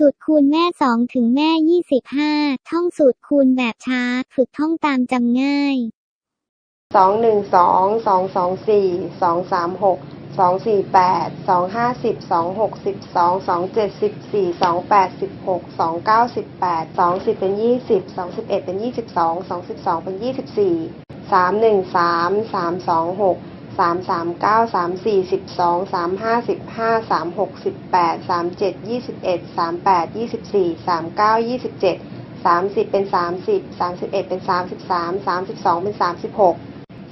สูตรคูณแม่สองถึงแม่ยี่สิบห้าท่องสูตรคูณแบบช้า ฝึกท่องตามจำง่ายสองหนึ่งสองสองสองสี่สองสามหกสองสี่แปดสองห้าสิบสองหกสิบสองสองเจ็ดสิบสี่สองแปดสิบหกสองเก้าสิบแปดสองสิบเป็นยี่สิบสองสิบเอ็ดเป็นยี่สิบสองสองสิบสองเป็นยี่สิบสี่สามหนึ่งสามสามสองหก สามสามเก้าสามสี่สิบสองสามห้าสิบห้าสามหกสิบแปดสามเจ็ดยี่สิบเอ็ดสามแปดยี่สิบสี่สามเก้ายี่สิบเจ็ดสามสิบเป็นสามสิบสามสิบเอ็ดเป็นสามสิบสามสามสิบสองเป็นสามสิบหก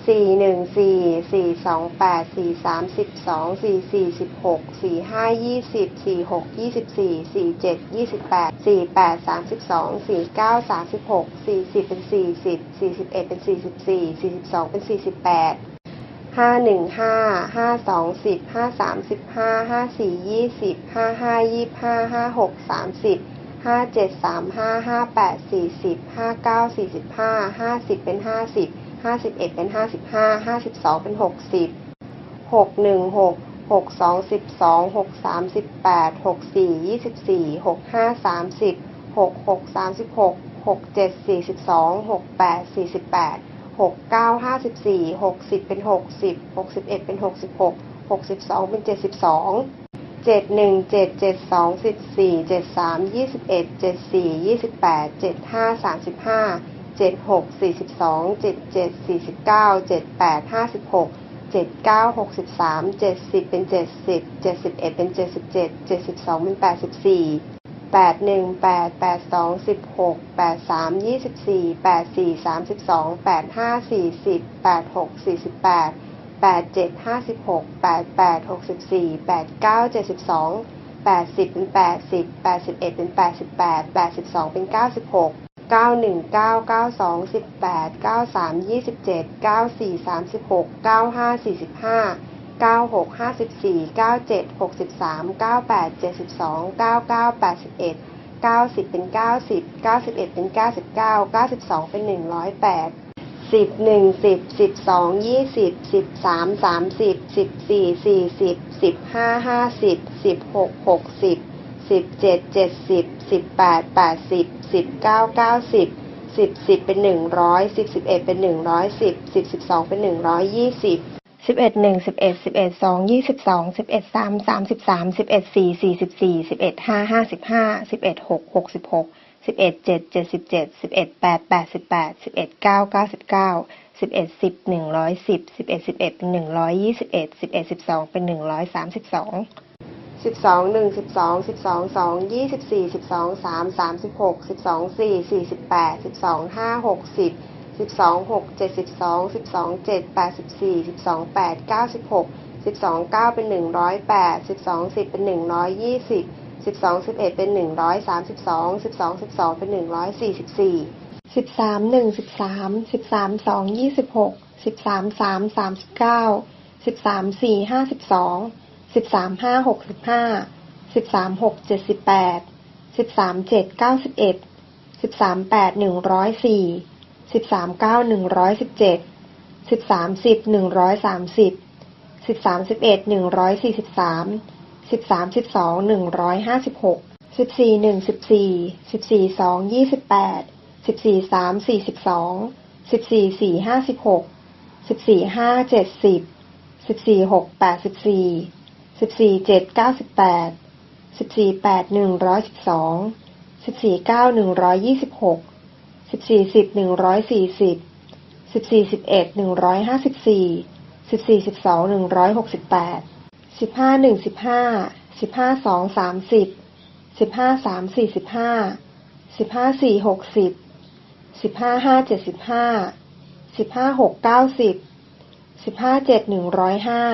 สี่หนึ่งสี่สี่สองแปดสี่สามสิบสองสี่สี่สิบหกสี่ห้ายี่สิบสี่หกยี่สิบสี่สี่เจ็ดยี่สิบแปดสี่แปดสามสิบสองสี่เก้าสามสิบหกสี่สิบเป็นสี่สิบสี่สิบเอ็ดเป็นสี่สิบสี่สี่สิบสองเป็นสี่สิบแปด ห้าหนึ่งห้าห้าสองสิบห้าสามสิบห้าห้าสี่ยี่สิบห้าห้ายี่ห้าห้าหกสามสิบห้าเจ็ดสามห้าห้าแปดสี่สิบห้าเก้าสี่สิบห้าห้าสิบเป็นห้าสิบห้าสิบเอ็ดเป็นห้าสิบห้าห้าสิบสองเป็นหกสิบหกหนึ่งหกหกสองสิบสองหกสามสิบแปดหกสี่ยี่สิบสี่หกห้าสามสิบหกหกสามสิบหกหกเจ็ดสี่สิบสองหกแปดสี่สิบแปด หกเก้าห้าสิบสี่หกสิบเป็นหกสิบหกสิบเอ็ดเป็นหกสิบหกหกสิบสองเป็นเจ็ดสิบสองเจ็ดหนึ่งเจ็ดเจ็ดสองสิบสี่เจ็ดสามยี่สิบเอ็ดเจ็ดสี่ยี่สิบแปดเจ็ดห้าสามสิบห้าเจ็ดหกสี่สิบสองเจ็ดเจ็ดสี่สิบเก้าเจ็ดแปดห้าสิบหกเจ็ดเก้าหกสิบสามเจ็ดสิบเป็นเจ็ดสิบเจ็ดสิบเอ็ดเป็นเจ็ดสิบเจ็ดเจ็ดสิบสองเป็นแปดสิบสี่ แปดหนึ่งแปดแปดสองสิบหกแปดสามยี่สิบสี่แปดสี่สามสิบสองแปดห้าสี่สิบแปดหกสี่สิบแปดแปดเจ็ดห้าสิบหกแปดแปดหกสิบสี่แปดเก้าเจ็ดสิบสองแปดสิบเป็นแปดสิบแปดสิบเอ็ดเป็นแปดสิบแปดแปดสิบสองเป็นเก้าสิบหกเก้าหนึ่งเก้าเก้าสองสิบแปดเก้าสามยี่สิบเจ็ดเก้าสี่สามสิบหกเก้าห้าสี่สิบห้า เก้าหกห้าสิบสี่เก้าเจ็ดหกสิบสามเก้าแปดเจ็ดสิบสองเก้าเก้าแปดสิบเอ็ดเก้าสิบเป็นเก้าสิบเก้าสิบเอ็ดเป็นเก้าสิบเก้าเก้าสิบสองเป็นหนึ่งร้อยแปดสิบหนึ่งสิบสิบสองยี่สิบสิบสามสามสิบสิบสี่สี่สิบสิบห้าห้าสิบสิบหกหกสิบสิบเจ็ดเจ็ดสิบสิบแปดแปดสิบสิบเก้าเก้าสิบสิบสิบเป็นหนึ่งร้อยสิบสิบเอ็ดเป็นหนึ่งร้อยสิบสิบสิบสองเป็นหนึ่งร้อยยี่สิบ สิบเอ็ดหนึ่งสิบเอ็ดสิบเอ็ดสองยี่สิบสองสิบเอ็ดสามสามสิบสามสิบเอ็ดสี่สี่สิบสี่สิบเอ็ดห้าห้าสิบห้าสิบเอ็ดหกหกสิบหกสิบเอ็ดเจ็ดเจ็ดสิบเจ็ดสิบเอ็ดแปดแปดสิบแปดสิบเอ็ดเก้าเก้าสิบเก้าสิบเอ็ดสิบหนึ่งร้อยสิบสิบเอ็ดสิบเอ็ดเป็นหนึ่งร้อยยี่สิบเอ็ดสิบเอ็ดสิบสองเป็นหนึ่งร้อยสามสิบสองสิบสองหนึ่งสิบสองสิบสองสองยี่สิบสี่สิบสองสามสามสิบหกสิบสองสี่สี่สิบแปดสิบสองห้าหกสิบ สิบสองหกเจ็ดสิบสองสิบสองเจ็ดแปดสิบสี่สิบสองแปดเก้าสิบหกสิบสองเก้าเป็นหนึ่งร้อยแปดสิบสองสิบเป็นหนึ่งร้อยยี่สิบสิบสองสิบเอ็ดเป็นหนึ่งร้อยสามสิบสองสิบสองสิบสองเป็นหนึ่งร้อยสี่สิบสี่สิบสามหนึ่งสิบสามสิบสามสองยี่สิบหกสิบสามสามสามสิบเก้าสิบสามสี่ห้าสิบสองสิบสามห้าหกสิบห้าสิบสามหกเจ็ดสิบแปดสิบสามเจ็ดเก้าสิบเอ็ดสิบสามแปดหนึ่งร้อยสี่ สิบสามเก้าหนึ่งร้อยสิบเจ็ดสิบสามสิบหนึ่งร้อยสามสิบสิบสามสิบเอ็ดหนึ่งร้อยสี่สิบสามสิบสามสิบสองหนึ่งร้อยห้าสิบหกสิบสี่หนึ่งสิบสี่สิบสี่สองยี่สิบแปดสิบสี่สามสี่สิบสองสิบสี่สี่ห้าสิบหกสิบสี่ห้าเจ็ดสิบสิบสี่หกแปดสิบสี่สิบสี่เจ็ดเก้าสิบแปดสิบสี่แปดหนึ่งร้อยสิบสองสิบสี่เก้าหนึ่งร้อยยี่สิบหก สิบสี่สิบหนึ่งร้อยสี่สิบสิบสี่สิบเอ็ดหนึ่งร้อยห้าสิบสี่สิบสี่สิบสองหนึ่งร้อยหกสิบแปดสิบห้าหนึ่งสิบห้าสิบห้าสองสามสิบสิบห้าสามสี่สิบห้าสิบห้าสี่หกสิบสิบห้าห้าเจ็ดสิบห้าสิบห้าหกเก้าสิบสิบห้าเจ็ดหนึ่งร้อยห้า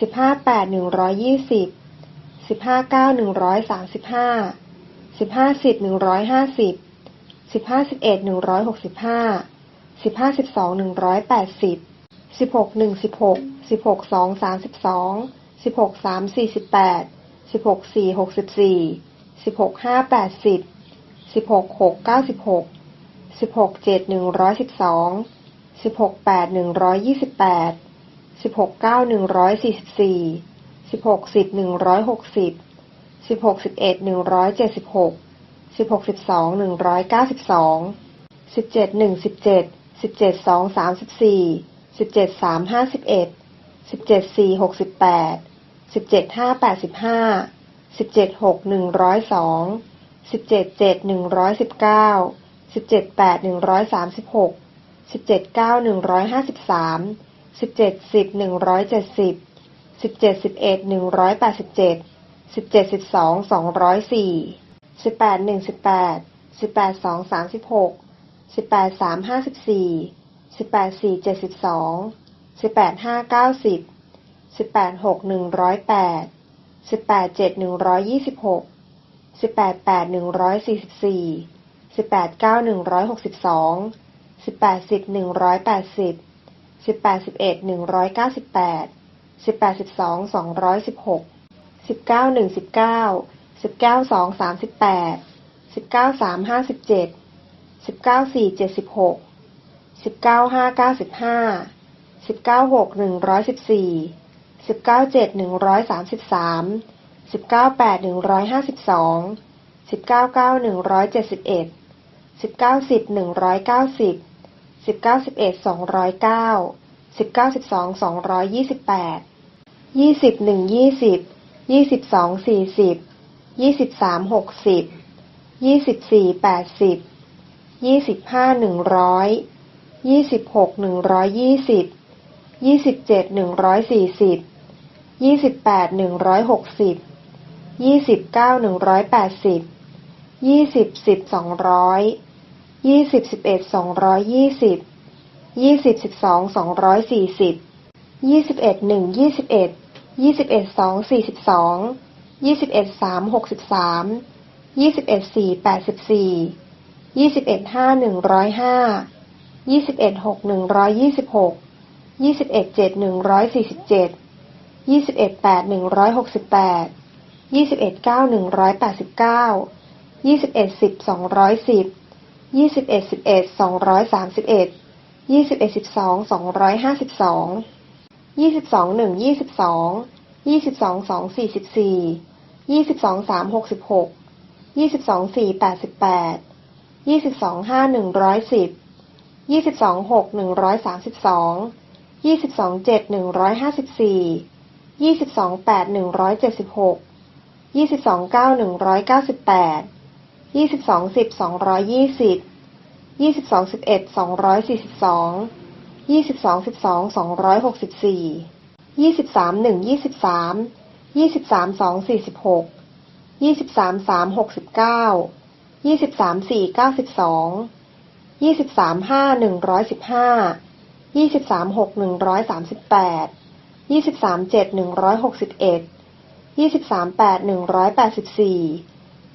สิบห้าแปดหนึ่งร้อยยี่สิบสิบห้าเก้าหนึ่งร้อยสามสิบห้าสิบห้าสิบหนึ่งร้อยห้าสิบ สิบห้าสิบเอ็ดหนึ่งร้อยหกสิบห้าสิบห้าสิบสองหนึ่งร้อยแปดสิบสิบหกหนึ่งสิบหกสิบหกสองสามสิบสองสิบหกสามสี่สิบแปดสิบหกสี่หกสิบสี่สิบหกห้าแปดสิบสิบหกหกเก้าสิบหกสิบหกเจ็ดหนึ่งร้อยสิบสองสิบหกแปดหนึ่งร้อยยี่สิบแปดสิบหกเก้าหนึ่งร้อยสี่สิบสี่สิบหกสิบหนึ่งร้อยหกสิบสิบหกสิบเอ็ดหนึ่งร้อยเจ็ดสิบหก สิบหกสิบสองหนึ่งร้อยเก้าสิบสองสิบเจ็ดหนึ่งสิบเจ็ดสิบเจ็ดสองสามสิบสี่สิบเจ็ดสามห้าสิบเอ็ดสิบเจ็ดสี่หกสิบแปดสิบเจ็ดห้าแปดสิบห้าสิบเจ็ดหกหนึ่งร้อยสองสิบเจ็ดเจ็ดหนึ่งร้อยสิบเก้าสิบเจ็ดแปดหนึ่งร้อยสามสิบหกสิบเจ็ดเก้าหนึ่งร้อยห้าสิบสามสิบเจ็ดสิบหนึ่งร้อยเจ็ดสิบสิบเจ็ดสิบเอ็ดหนึ่งร้อยแปดสิบเจ็ดสิบเจ็ดสิบสองสองร้อยสี่ สิบแปดหนึ่งสิบแปดสิบแปดสองสามสิบหกสิบแปดสามห้าสิบสี่สิบแปดสี่เจ็ดสิบสองสิบแปดห้าเก้าสิบสิบแปดหกหนึ่งร้อยแปดสิบแปดเจ็ดหนึ่งร้อยยี่สิบหกสิบแปดแปดหนึ่งร้อยสี่สิบสี่สิบแปดเก้าหนึ่งร้อยหกสิบสองสิบแปดสิบหนึ่งร้อยแปดสิบสิบแปดสิบเอ็ดหนึ่งร้อยเก้าสิบแปดสิบแปดสิบสองสองร้อยสิบหกสิบเก้าหนึ่งสิบเก้า สิบเก้าสองสามสิบแปดสิบเก้าสามห้าสิบเจ็ดสิบเก้าสี่เจ็ดสิบหกสิบเก้าห้าเก้าสิบห้าสิบเก้าหกหนึ่งร้อยสิบสี่สิบเก้าเจ็ดหนึ่งร้อยสามสิบสามสิบเก้าแปดหนึ่งร้อยห้าสิบสองสิบเก้าเก้าหนึ่งร้อยเจ็ดสิบเอ็ดสิบเก้าสิบหนึ่งร้อยเก้าสิบสิบเก้าสิบเอ็ดสองร้อยเก้าสิบเก้าสิบสองสองร้อยยี่สิบแปดยี่สิบหนึ่งยี่สิบยี่สิบสองสี่สิบ ยี่สิบสามหกสิบ ยี่สิบสี่แปดสิบ ยี่สิบห้าหนึ่งร้อย ยี่สิบหกหนึ่งร้อยยี่สิบ ยี่สิบเจ็ดหนึ่งร้อยสี่สิบ ยี่สิบแปดหนึ่งร้อยหกสิบ ยี่สิบเก้าหนึ่งร้อยแปดสิบ ยี่สิบสิบสองร้อย ยี่สิบสิบเอ็ดสองร้อยยี่สิบ ยี่สิบสิบสองสองร้อยสี่สิบ ยี่สิบเอ็ดหนึ่งยี่สิบเอ็ด ยี่สิบเอ็ดสองสี่สิบสอง ยี่สิบเอ็ดสามหกสิบสามยี่สิบเอ็ดสี่แปดสิบสี่ยี่สิบเอ็ดห้าหนึ่งร้อยห้ายี่สิบเอ็ดหกหนึ่งร้อยยี่สิบหกยี่สิบเอ็ดเจ็ดหนึ่งร้อยสี่สิบเจ็ดยี่สิบเอ็ดแปดหนึ่งร้อยหกสิบแปดยี่สิบเอ็ดเก้าหนึ่งร้อยแปดสิบเก้ายี่สิบเอ็ดสิบสองร้อยสิบยี่สิบเอ็ดสิบเอ็ดสองร้อยสามสิบเอ็ดยี่สิบเอ็ดสิบสองสองร้อยห้าสิบสองยี่สิบสองหนึ่งยี่สิบสองยี่สิบสองสองสี่สิบสี่ ยี่สิบสองสามหกสิบหก ยี่สิบสองสี่แปดสิบแปด ยี่สิบสองห้าหนึ่งร้อยสิบ ยี่สิบสองหกหนึ่งร้อยสามสิบสอง ยี่สิบสองเจ็ดหนึ่งร้อยห้าสิบสี่ ยี่สิบสองแปดหนึ่งร้อยเจ็ดสิบหก ยี่สิบสองเก้าหนึ่งร้อยเก้าสิบแปด ยี่สิบสองสิบสองร้อยยี่สิบ ยี่สิบสองสิบเอ็ดสองร้อยสี่สิบสอง ยี่สิบสองสิบสองสองร้อยหกสิบสี่ ยี่สิบสามหนึ่งยี่สิบสาม ยี่สิบสามสองสี่สิบหก ยี่สิบสามสามหกสิบเก้า ยี่สิบสามสี่เก้าสิบสอง ยี่สิบสามห้าหนึ่งร้อยสิบห้า ยี่สิบสามหกหนึ่งร้อยสามสิบแปด ยี่สิบสามเจ็ดหนึ่งร้อยหกสิบเอ็ด ยี่สิบสามแปดหนึ่งร้อยแปดสิบสี่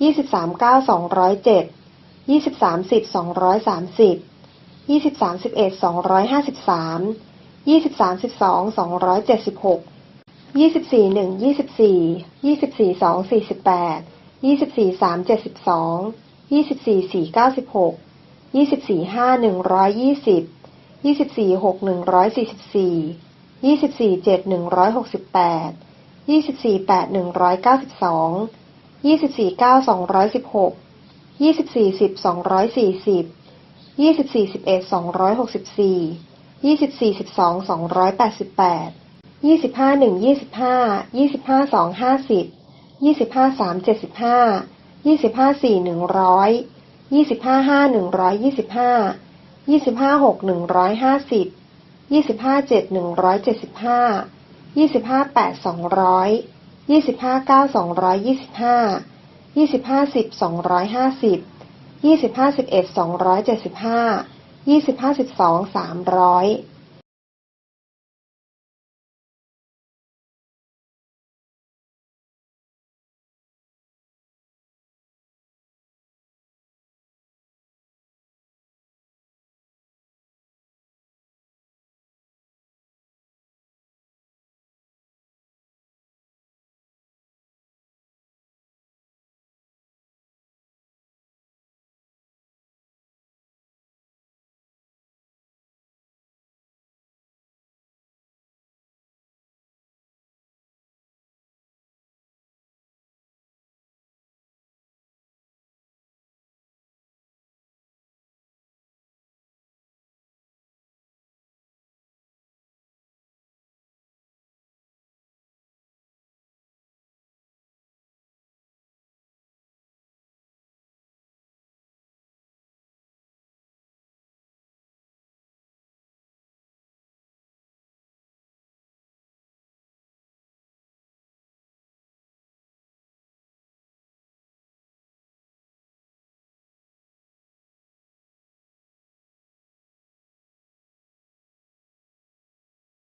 ยี่สิบสามเก้าสองร้อยเจ็ด ยี่สิบสามสิบสองร้อยสามสิบ ยี่สิบสามสิบเอ็ดสองร้อยห้าสิบสาม ยี่สิบสามสิบสองสองร้อยเจ็ดสิบหก ยี่สิบสี่หนึ่งยี่สิบสี่ยี่สิบสี่สองสี่สิบแปดยี่สิบสี่สามเจ็ดสิบสองยี่สิบสี่สี่เก้าสิบหกยี่สิบสี่ห้าหนึ่งร้อยยี่สิบยี่สิบสี่หกหนึ่งร้อยสี่สิบสี่ยี่สิบสี่เจ็ดหนึ่งร้อยหกสิบแปดยี่สิบสี่แปดหนึ่งร้อยเก้าสิบสองยี่สิบสี่เก้าสองร้อยสิบหกยี่สิบสี่สิบสองร้อยสี่สิบยี่สิบสี่สิบเอ็ดสองร้อยหกสิบสี่ยี่สิบสี่สิบสองสองร้อยแปดสิบแปด ยี่สิบห้าหนึ่งยี่สิบห้ายี่สิบห้าสองห้าสิบยี่สิบห้าสามเจ็ดสิบห้ายี่สิบห้าสี่หนึ่งร้อยยี่สิบห้าห้าหนึ่งร้อยยี่สิบห้ายี่สิบห้าหกหนึ่งร้อยห้าสิบยี่สิบห้าเจ็ดหนึ่งร้อยเจ็ดสิบห้ายี่สิบห้าแปดสองร้อยยี่สิบห้าเก้าสองร้อยยี่สิบห้ายี่สิบห้าสิบสองร้อยห้าสิบยี่สิบห้าสิบเอ็ดสองร้อยเจ็ดสิบห้ายี่สิบห้าสิบสองสามร้อย